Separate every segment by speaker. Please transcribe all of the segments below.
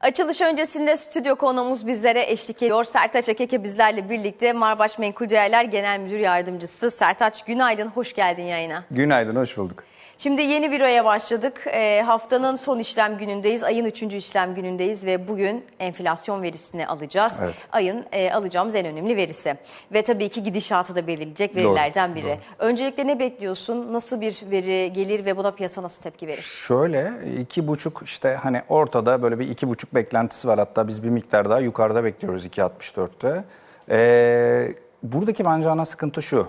Speaker 1: Açılış öncesinde stüdyo konuğumuz bizlere eşlik ediyor. Sertaç Akeke bizlerle birlikte Marbaş Menkul Değerler Genel Müdür Yardımcısı. Sertaç günaydın, hoş geldin yayına.
Speaker 2: Günaydın, hoş bulduk.
Speaker 1: Şimdi yeni bir aya başladık. Ee, haftanın son işlem günündeyiz. Ayın üçüncü işlem günündeyiz ve bugün enflasyon verisini alacağız.
Speaker 2: Evet.
Speaker 1: Ayın e, alacağımız en önemli verisi. Ve tabii ki gidişatı da belirleyecek verilerden biri.
Speaker 2: doğru.
Speaker 1: Öncelikle ne bekliyorsun? Nasıl bir veri gelir ve buna piyasa nasıl tepki verir?
Speaker 2: Şöyle iki buçuk işte hani ortada böyle bir iki buçuk beklentisi var. Hatta biz bir miktar daha yukarıda bekliyoruz 2.64'te. Ee, buradaki bence ana sıkıntı şu.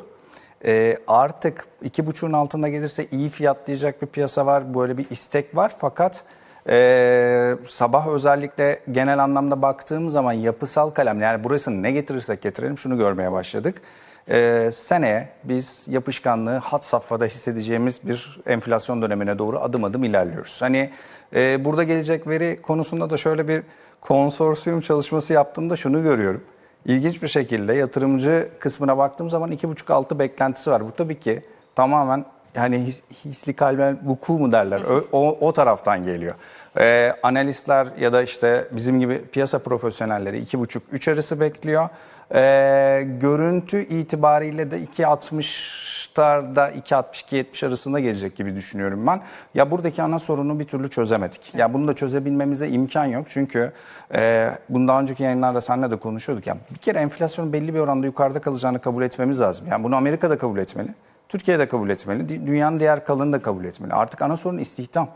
Speaker 2: Ee, artık iki buçuğun altında gelirse iyi fiyatlayacak bir piyasa var. Böyle bir istek var fakat ee, sabah özellikle genel anlamda baktığım zaman yapısal kalem yani burasını ne getirirsek getirelim şunu görmeye başladık. Ee, seneye biz yapışkanlığı hat safhada hissedeceğimiz bir enflasyon dönemine doğru adım adım ilerliyoruz. Hani e, burada gelecek veri konusunda da şöyle bir konsorsiyum çalışması yaptığımda şunu görüyorum. İlginç bir şekilde yatırımcı kısmına baktığım zaman 2,5-6 beklentisi var. Bu tabii ki tamamen yani his, hisli kalben vuku mu derler o, o, o taraftan geliyor. Ee, analistler ya da işte bizim gibi piyasa profesyonelleri 2,5-3 arası bekliyor. Ee, görüntü itibariyle de 2.60'larda 2.62-70 arasında gelecek gibi düşünüyorum ben. Ya buradaki ana sorunu bir türlü çözemedik. Ya bunu da çözebilmemize imkan yok. Çünkü e, bundan önceki yayınlarda seninle de konuşuyorduk. Ya bir kere enflasyonun belli bir oranda yukarıda kalacağını kabul etmemiz lazım. Yani bunu Amerika'da kabul etmeli. Türkiye'de kabul etmeli. Dünyanın diğer kalanı da kabul etmeli. Artık ana sorun istihdam.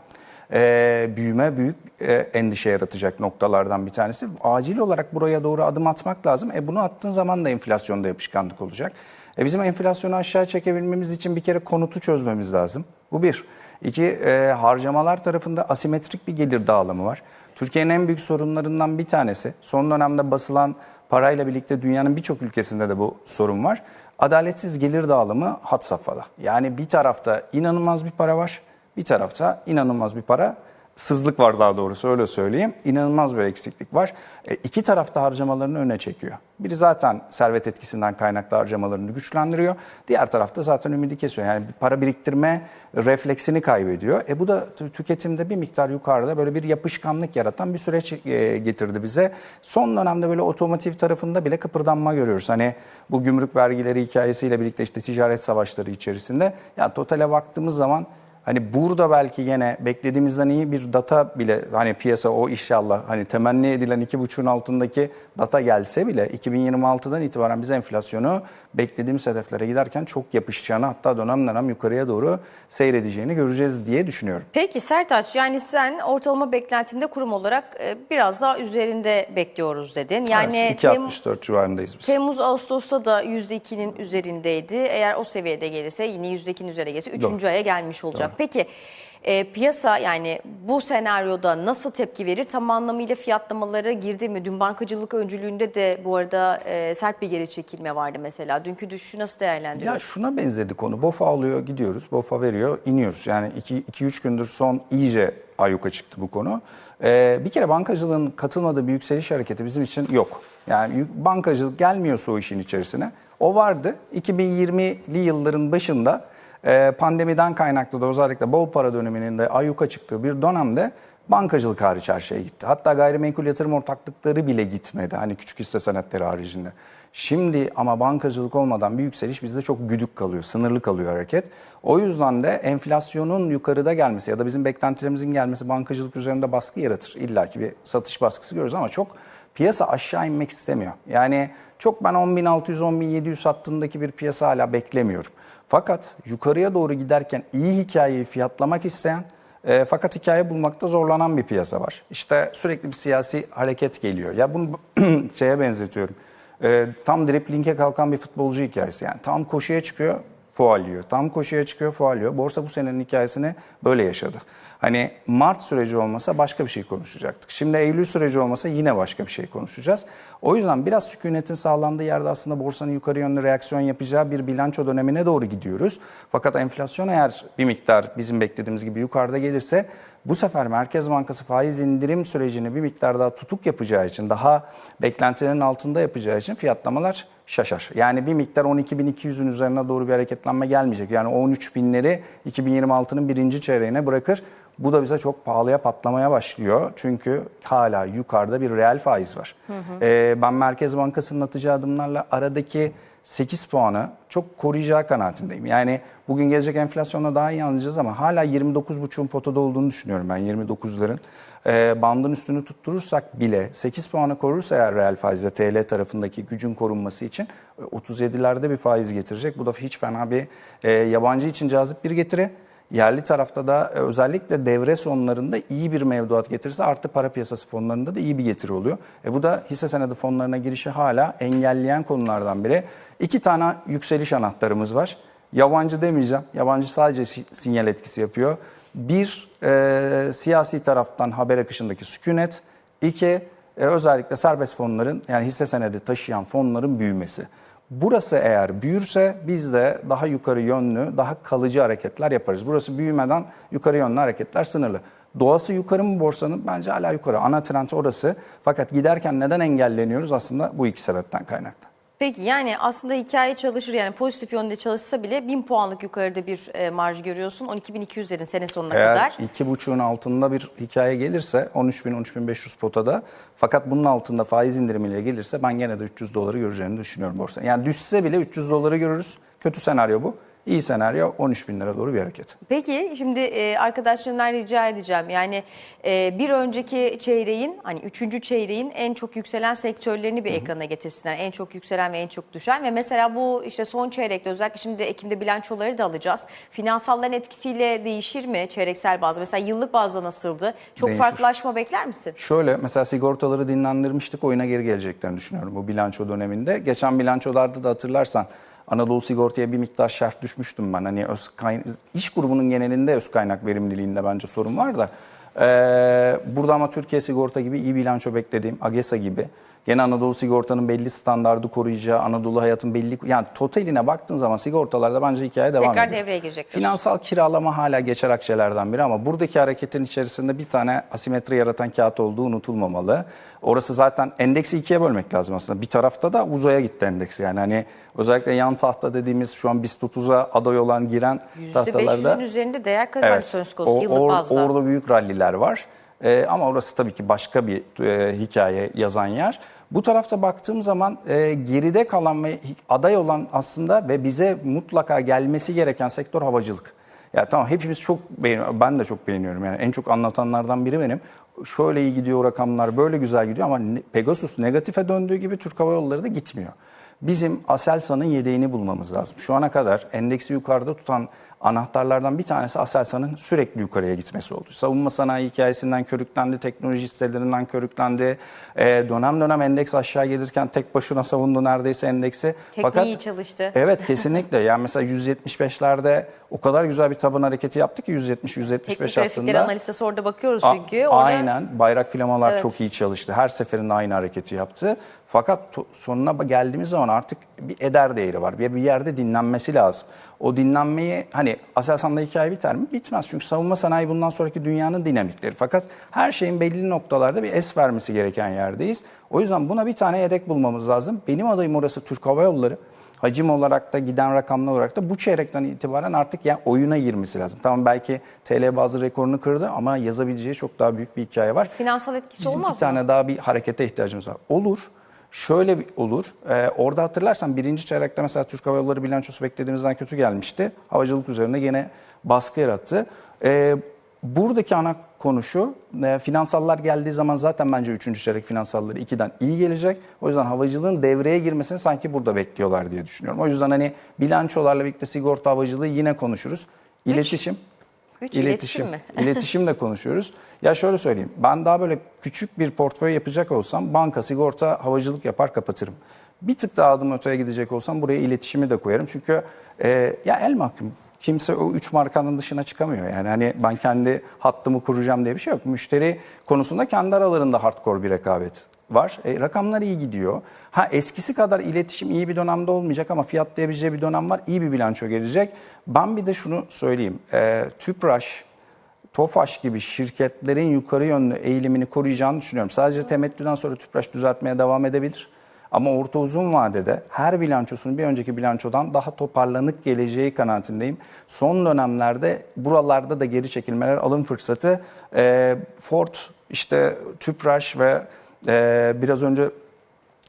Speaker 2: Ee, büyüme büyük e, endişe yaratacak noktalardan bir tanesi. Acil olarak buraya doğru adım atmak lazım. E bunu attığın zaman da enflasyonda yapışkanlık olacak. E bizim enflasyonu aşağı çekebilmemiz için bir kere konutu çözmemiz lazım. Bu bir. İki, e, harcamalar tarafında asimetrik bir gelir dağılımı var. Türkiye'nin en büyük sorunlarından bir tanesi. Son dönemde basılan parayla birlikte dünyanın birçok ülkesinde de bu sorun var. Adaletsiz gelir dağılımı hat safhada. Yani bir tarafta inanılmaz bir para var, bir tarafta inanılmaz bir para sızlık var daha doğrusu öyle söyleyeyim. İnanılmaz bir eksiklik var. E, iki tarafta harcamalarını öne çekiyor. Biri zaten servet etkisinden kaynaklı harcamalarını güçlendiriyor. Diğer tarafta zaten ümidi kesiyor. Yani para biriktirme refleksini kaybediyor. E bu da tü- tüketimde bir miktar yukarıda böyle bir yapışkanlık yaratan bir süreç e, getirdi bize. Son dönemde böyle otomotiv tarafında bile kıpırdanma görüyoruz. Hani bu gümrük vergileri hikayesiyle birlikte işte ticaret savaşları içerisinde. Ya totale baktığımız zaman Hani burada belki yine beklediğimizden iyi bir data bile hani piyasa o inşallah hani temenni edilen iki buçuğun altındaki data gelse bile 2026'dan itibaren biz enflasyonu beklediğimiz hedeflere giderken çok yapışacağını hatta dönem dönem yukarıya doğru seyredeceğini göreceğiz diye düşünüyorum.
Speaker 1: Peki Sertaç yani sen ortalama beklentinde kurum olarak e, biraz daha üzerinde bekliyoruz dedin. Yani
Speaker 2: Evet,
Speaker 1: Tem-
Speaker 2: 2.64 civarındayız biz.
Speaker 1: Temmuz Ağustos'ta da %2'nin üzerindeydi. Eğer o seviyede gelirse yine %2'nin üzerine gelirse 3.
Speaker 2: Doğru.
Speaker 1: aya gelmiş olacak. Peki e, piyasa yani bu senaryoda nasıl tepki verir? Tam anlamıyla fiyatlamalara girdi mi? Dün bankacılık öncülüğünde de bu arada e, sert bir geri çekilme vardı mesela. Dünkü düşüşü nasıl
Speaker 2: Ya
Speaker 1: değerlendiriyorsun?
Speaker 2: şuna benzedi konu. BOFA alıyor gidiyoruz. BOFA veriyor iniyoruz. Yani 2-3 gündür son iyice ayyuka çıktı bu konu. Ee, bir kere bankacılığın katılmadığı bir yükseliş hareketi bizim için yok. Yani bankacılık gelmiyorsa o işin içerisine. O vardı. 2020'li yılların başında e, pandemiden kaynaklı da özellikle bol para döneminin de ayyuka çıktığı bir dönemde bankacılık hariç her şey gitti. Hatta gayrimenkul yatırım ortaklıkları bile gitmedi. Hani küçük hisse senetleri haricinde. Şimdi ama bankacılık olmadan bir yükseliş bizde çok güdük kalıyor, sınırlı kalıyor hareket. O yüzden de enflasyonun yukarıda gelmesi ya da bizim beklentilerimizin gelmesi bankacılık üzerinde baskı yaratır. İlla ki bir satış baskısı görürüz ama çok piyasa aşağı inmek istemiyor. Yani çok ben 10.600-10.700 hattındaki bir piyasa hala beklemiyorum. Fakat yukarıya doğru giderken iyi hikayeyi fiyatlamak isteyen e, fakat hikaye bulmakta zorlanan bir piyasa var. İşte sürekli bir siyasi hareket geliyor. Ya bunu şeye benzetiyorum. E, tam driplinge kalkan bir futbolcu hikayesi. Yani tam koşuya çıkıyor, faul yiyor. Tam koşuya çıkıyor, faul yiyor. Borsa bu senenin hikayesini böyle yaşadı. Hani Mart süreci olmasa başka bir şey konuşacaktık. Şimdi Eylül süreci olmasa yine başka bir şey konuşacağız. O yüzden biraz sükunetin sağlandığı yerde aslında borsanın yukarı yönlü reaksiyon yapacağı bir bilanço dönemine doğru gidiyoruz. Fakat enflasyon eğer bir miktar bizim beklediğimiz gibi yukarıda gelirse bu sefer Merkez Bankası faiz indirim sürecini bir miktar daha tutuk yapacağı için, daha beklentilerin altında yapacağı için fiyatlamalar şaşar. Yani bir miktar 12.200'ün üzerine doğru bir hareketlenme gelmeyecek. Yani 13 binleri 2026'nın birinci çeyreğine bırakır. Bu da bize çok pahalıya patlamaya başlıyor. Çünkü hala yukarıda bir reel faiz var. Ee, ben Merkez Bankası'nın atacağı adımlarla aradaki 8 puanı çok koruyacağı kanaatindeyim. Yani bugün gelecek enflasyonla daha iyi anlayacağız ama hala 29,5'un potada olduğunu düşünüyorum ben 29'ların. Ee, bandın üstünü tutturursak bile 8 puanı korursa eğer reel faizle TL tarafındaki gücün korunması için e, 37'lerde bir faiz getirecek. Bu da hiç fena bir e, yabancı için cazip bir getiri. Yerli tarafta da e, özellikle devre sonlarında iyi bir mevduat getirirse artı para piyasası fonlarında da iyi bir getiri oluyor. E bu da hisse senedi fonlarına girişi hala engelleyen konulardan biri. İki tane yükseliş anahtarımız var. Yabancı demeyeceğim. Yabancı sadece si- sinyal etkisi yapıyor. Bir, e, siyasi taraftan haber akışındaki sükunet. İki, e, özellikle serbest fonların yani hisse senedi taşıyan fonların büyümesi. Burası eğer büyürse biz de daha yukarı yönlü, daha kalıcı hareketler yaparız. Burası büyümeden yukarı yönlü hareketler sınırlı. Doğası yukarı mı borsanın? Bence hala yukarı. Ana trend orası. Fakat giderken neden engelleniyoruz? Aslında bu iki sebepten kaynaklı.
Speaker 1: Peki yani aslında hikaye çalışır yani pozitif yönde çalışsa bile 1000 puanlık yukarıda bir e, marj görüyorsun 12.200'lerin sene sonuna
Speaker 2: Eğer
Speaker 1: kadar.
Speaker 2: iki buçuğun altında bir hikaye gelirse 13.000-13.500 potada fakat bunun altında faiz indirimiyle gelirse ben gene de 300 doları göreceğini düşünüyorum borsa. Yani düşse bile 300 doları görürüz. Kötü senaryo bu. İyi senaryo 13 bin lira doğru bir hareket.
Speaker 1: Peki şimdi e, arkadaşlarımdan rica edeceğim. Yani e, bir önceki çeyreğin hani üçüncü çeyreğin en çok yükselen sektörlerini bir ekrana getirsinler. En çok yükselen ve en çok düşen ve mesela bu işte son çeyrekte özellikle şimdi Ekim'de bilançoları da alacağız. Finansalların etkisiyle değişir mi çeyreksel bazda? Mesela yıllık bazda nasıldı? Çok
Speaker 2: Değişir.
Speaker 1: farklılaşma bekler misin?
Speaker 2: Şöyle mesela sigortaları dinlendirmiştik oyuna geri geleceklerini düşünüyorum bu bilanço döneminde. Geçen bilançolarda da hatırlarsan Anadolu Sigorta'ya bir miktar şart düşmüştüm ben. Hani öz kay- iş grubunun genelinde öz kaynak verimliliğinde bence sorun var da. Ee, burada ama Türkiye Sigorta gibi iyi bilanço beklediğim, AGESA gibi Yine Anadolu Sigorta'nın belli standardı koruyacağı, Anadolu Hayat'ın belli... Yani totaline baktığın zaman sigortalarda bence hikaye devam
Speaker 1: Tekrar
Speaker 2: ediyor.
Speaker 1: devreye girecek.
Speaker 2: Finansal kiralama hala geçer akçelerden biri ama buradaki hareketin içerisinde bir tane asimetri yaratan kağıt olduğu unutulmamalı. Orası zaten endeksi ikiye bölmek lazım aslında. Bir tarafta da uzaya gitti endeks yani. Hani özellikle yan tahta dediğimiz şu an BIST 30'a aday olan giren tahtalarda...
Speaker 1: %500'ün üzerinde değer kazancı söz konusu yıllık
Speaker 2: or-
Speaker 1: bazda.
Speaker 2: Orada büyük ralliler var. Ee, ama orası tabii ki başka bir e, hikaye yazan yer. Bu tarafta baktığım zaman e, geride kalan ve aday olan aslında ve bize mutlaka gelmesi gereken sektör havacılık. Ya tamam hepimiz çok beğeniyor. Ben de çok beğeniyorum. Yani en çok anlatanlardan biri benim. Şöyle iyi gidiyor rakamlar, böyle güzel gidiyor ama Pegasus negatife döndüğü gibi Türk Hava Yolları da gitmiyor. Bizim Aselsan'ın yedeğini bulmamız lazım. Şu ana kadar endeksi yukarıda tutan anahtarlardan bir tanesi Aselsan'ın sürekli yukarıya gitmesi oldu. Savunma sanayi hikayesinden körüklendi, teknoloji hisselerinden körüklendi. Ee, dönem dönem endeks aşağı gelirken tek başına savundu neredeyse endeksi.
Speaker 1: Tekniği iyi çalıştı.
Speaker 2: Evet kesinlikle. Yani mesela 175'lerde o kadar güzel bir taban hareketi yaptı ki 170-175
Speaker 1: Teknik grafikleri
Speaker 2: yaptığında.
Speaker 1: analiz listesi orada bakıyoruz
Speaker 2: A-
Speaker 1: çünkü. Orada
Speaker 2: Aynen. Bayrak filamalar
Speaker 1: Evet.
Speaker 2: çok iyi çalıştı. Her seferinde aynı hareketi yaptı. Fakat sonuna geldiğimiz zaman artık bir eder değeri var. Bir, bir yerde dinlenmesi lazım. O dinlenmeyi hani Aselsan'da hikaye biter mi? Bitmez. Çünkü savunma sanayi bundan sonraki dünyanın dinamikleri. Fakat her şeyin belli noktalarda bir es vermesi gereken yerdeyiz. O yüzden buna bir tane yedek bulmamız lazım. Benim adayım orası Türk Hava Yolları hacim olarak da giden rakamlar olarak da bu çeyrekten itibaren artık yani oyuna girmesi lazım. Tamam belki TL bazı rekorunu kırdı ama yazabileceği çok daha büyük bir hikaye var.
Speaker 1: finansal etkisi
Speaker 2: Bizim
Speaker 1: olmaz
Speaker 2: bir tane daha bir harekete ihtiyacımız var. Olur. Şöyle olur. Ee, orada hatırlarsan birinci çeyrekte mesela Türk Hava Yolları bilançosu beklediğimizden kötü gelmişti. Havacılık üzerine yine baskı yarattı. Ee, buradaki ana konu şu. e, finansallar geldiği zaman zaten bence üçüncü çeyrek finansalları 2'den iyi gelecek. O yüzden havacılığın devreye girmesini sanki burada bekliyorlar diye düşünüyorum. O yüzden hani bilançolarla birlikte sigorta havacılığı yine konuşuruz. İletişim.
Speaker 1: Üç, iletişim mi?
Speaker 2: İletişim de konuşuyoruz. Ya şöyle söyleyeyim. Ben daha böyle küçük bir portföy yapacak olsam banka, sigorta, havacılık yapar kapatırım. Bir tık daha adım öteye gidecek olsam buraya iletişimi de koyarım. Çünkü e, ya el mahkum. Kimse o üç markanın dışına çıkamıyor. Yani hani ben kendi hattımı kuracağım diye bir şey yok. Müşteri konusunda kendi aralarında hardcore bir rekabet var. E, rakamlar iyi gidiyor. Ha eskisi kadar iletişim iyi bir dönemde olmayacak ama fiyatlayabileceği bir dönem var. İyi bir bilanço gelecek. Ben bir de şunu söyleyeyim. E, Tüpraş, Tofaş gibi şirketlerin yukarı yönlü eğilimini koruyacağını düşünüyorum. Sadece temettüden sonra Tüpraş düzeltmeye devam edebilir. Ama orta uzun vadede her bilançosunun bir önceki bilançodan daha toparlanık geleceği kanaatindeyim. Son dönemlerde buralarda da geri çekilmeler alım fırsatı. Ee, Ford, işte Tüpraş ve e, biraz önce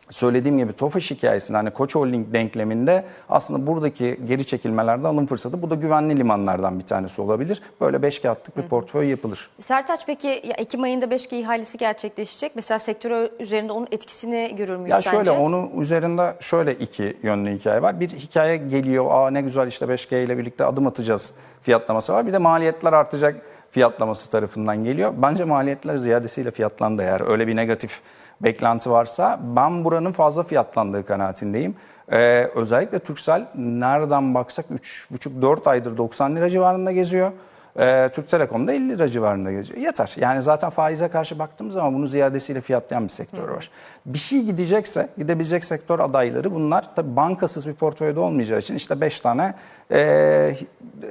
Speaker 2: söylediğim gibi Tofaş hikayesinde hani Koç Holding denkleminde aslında buradaki geri çekilmelerde alım fırsatı. Bu da güvenli limanlardan bir tanesi olabilir. Böyle beş kağıtlık bir portföy yapılır.
Speaker 1: Sertaç peki ya Ekim ayında 5G ihalesi gerçekleşecek. Mesela sektör üzerinde onun etkisini görür müyüz
Speaker 2: Ya
Speaker 1: sence?
Speaker 2: şöyle onun üzerinde şöyle iki yönlü hikaye var. Bir hikaye geliyor, aa ne güzel işte 5G ile birlikte adım atacağız fiyatlaması var. Bir de maliyetler artacak fiyatlaması tarafından geliyor. Bence maliyetler ziyadesiyle fiyatlandı eğer öyle bir negatif beklenti varsa ben buranın fazla fiyatlandığı kanaatindeyim. Ee, özellikle Turkcell nereden baksak 3,5-4 aydır 90 lira civarında geziyor. Ee, Türk Telekom'da 50 lira civarında geziyor. Yeter. Yani zaten faize karşı baktığımız zaman bunu ziyadesiyle fiyatlayan bir sektör var. Bir şey gidecekse, gidebilecek sektör adayları bunlar. Tabii bankasız bir portföyde olmayacağı için işte 5 tane e,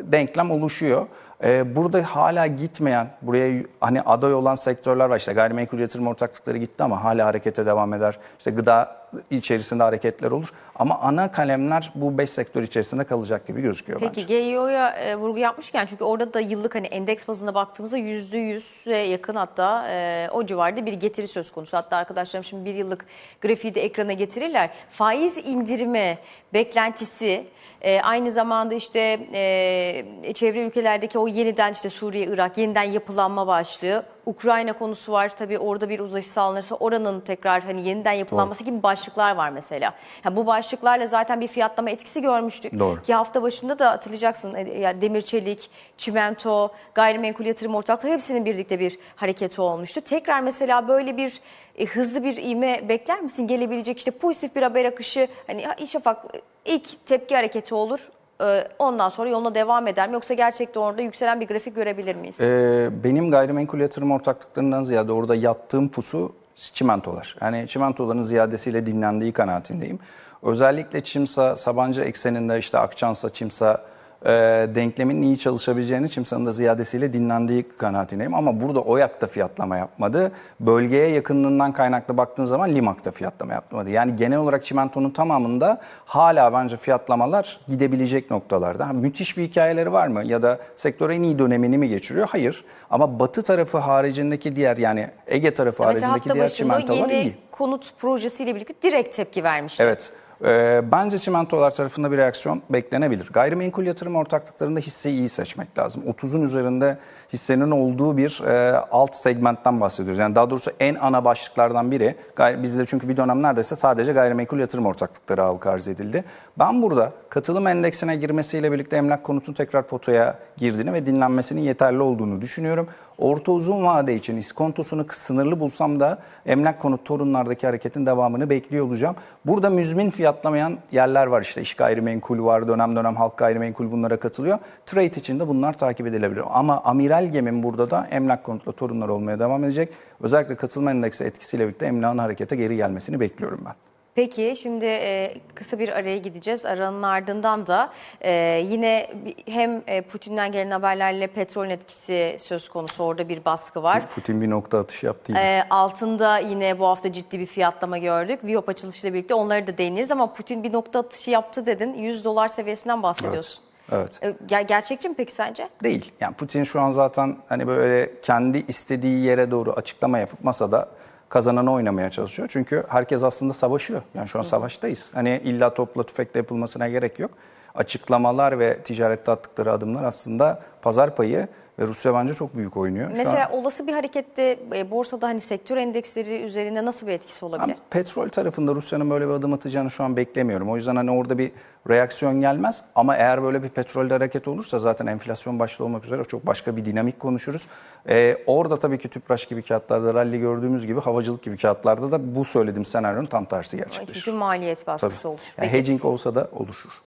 Speaker 2: denklem oluşuyor. Ee, burada hala gitmeyen, buraya hani aday olan sektörler var. İşte gayrimenkul yatırım ortaklıkları gitti ama hala harekete devam eder. İşte gıda içerisinde hareketler olur. Ama ana kalemler bu 5 sektör içerisinde kalacak gibi gözüküyor bence.
Speaker 1: Peki GEO'ya e, vurgu yapmışken çünkü orada da yıllık hani endeks bazında baktığımızda %100'e yakın hatta e, o civarda bir getiri söz konusu. Hatta arkadaşlarım şimdi bir yıllık grafiği de ekrana getirirler. Faiz indirimi beklentisi e, aynı zamanda işte e, çevre ülkelerdeki o yeniden işte Suriye, Irak yeniden yapılanma başlığı. Ukrayna konusu var tabii orada bir uzlaşı sağlanırsa oranın tekrar hani yeniden yapılanması gibi başlıklar var mesela. Ha, bu başlıklarla zaten bir fiyatlama etkisi görmüştük.
Speaker 2: Doğru.
Speaker 1: Ki hafta başında da hatırlayacaksın e, ya demir çelik, çimento, gayrimenkul yatırım ortaklığı hepsinin birlikte bir hareketi olmuştu. Tekrar mesela böyle bir e, hızlı bir ivme bekler misin? Gelebilecek işte pozitif bir haber akışı hani ha, İşafak e, ilk tepki hareketi olur. E, Ondan sonra yoluna devam eder mi? Yoksa gerçekten orada yükselen bir grafik görebilir miyiz?
Speaker 2: Ee, benim gayrimenkul yatırım ortaklıklarından ziyade orada yattığım pusu çimentolar. Yani çimentoların ziyadesiyle dinlendiği kanaatindeyim. Özellikle Çimsa, Sabancı ekseninde işte Akçansa, Çimsa e, denklemin iyi çalışabileceğini Çimsa'nın da ziyadesiyle dinlendiği kanaatindeyim. Ama burada OYAK da fiyatlama yapmadı. Bölgeye yakınlığından kaynaklı baktığın zaman Limak da fiyatlama yapmadı. Yani genel olarak çimentonun tamamında hala bence fiyatlamalar gidebilecek noktalarda. Ha, müthiş bir hikayeleri var mı? Ya da sektör en iyi dönemini mi geçiriyor? Hayır. Ama batı tarafı haricindeki diğer yani Ege tarafı
Speaker 1: Mesela
Speaker 2: haricindeki diğer çimentolar
Speaker 1: yeni
Speaker 2: iyi.
Speaker 1: konut projesiyle birlikte direkt tepki vermişti.
Speaker 2: Evet. Ee, bence çimentolar tarafında bir reaksiyon beklenebilir. Gayrimenkul yatırım ortaklıklarında hisseyi iyi seçmek lazım. 30'un üzerinde hissenin olduğu bir e, alt segmentten bahsediyoruz. Yani daha doğrusu en ana başlıklardan biri. Bizde çünkü bir dönem neredeyse sadece gayrimenkul yatırım ortaklıkları halka arz edildi. Ben burada katılım endeksine girmesiyle birlikte emlak konutun tekrar potaya girdiğini ve dinlenmesinin yeterli olduğunu düşünüyorum. Orta uzun vade için iskontosunu sınırlı bulsam da emlak konut torunlardaki hareketin devamını bekliyor olacağım. Burada müzmin fiyatlamayan yerler var işte iş gayrimenkul var, dönem dönem halk gayrimenkul bunlara katılıyor. Trade için de bunlar takip edilebilir. Ama amiral gemin burada da emlak konutla torunlar olmaya devam edecek. Özellikle katılma endeksi etkisiyle birlikte emlakın harekete geri gelmesini bekliyorum ben.
Speaker 1: Peki şimdi e, kısa bir araya gideceğiz. Aranın ardından da e, yine hem e, Putin'den gelen haberlerle petrolün etkisi söz konusu. Orada bir baskı var.
Speaker 2: Putin bir nokta atışı yaptı. yine.
Speaker 1: E, altında yine bu hafta ciddi bir fiyatlama gördük. Viyop açılışıyla birlikte onları da değiniriz ama Putin bir nokta atışı yaptı dedin. 100 dolar seviyesinden bahsediyorsun.
Speaker 2: Evet.
Speaker 1: E, ger- gerçekçi mi peki sence?
Speaker 2: Değil. Yani Putin şu an zaten hani böyle kendi istediği yere doğru açıklama yapıp masada kazananı oynamaya çalışıyor. Çünkü herkes aslında savaşıyor. Yani şu an savaştayız. Hani illa topla tüfekle yapılmasına gerek yok. Açıklamalar ve ticarette attıkları adımlar aslında pazar payı ve Rusya bence çok büyük oynuyor. Şu an-
Speaker 1: Mesela olası bir harekette e, borsada hani sektör endeksleri üzerinde nasıl bir etkisi olabilir?
Speaker 2: Ben petrol tarafında Rusya'nın böyle bir adım atacağını şu an beklemiyorum. O yüzden hani orada bir reaksiyon gelmez. Ama eğer böyle bir petrolde hareket olursa zaten enflasyon başta olmak üzere çok başka bir dinamik konuşuruz. Ee, orada tabii ki tüpraş gibi kağıtlarda, rally gördüğümüz gibi havacılık gibi kağıtlarda da bu söylediğim senaryonun tam tersi gerçekleşir.
Speaker 1: Çünkü maliyet baskısı oluşur.
Speaker 2: Yani hedging olsa da oluşur.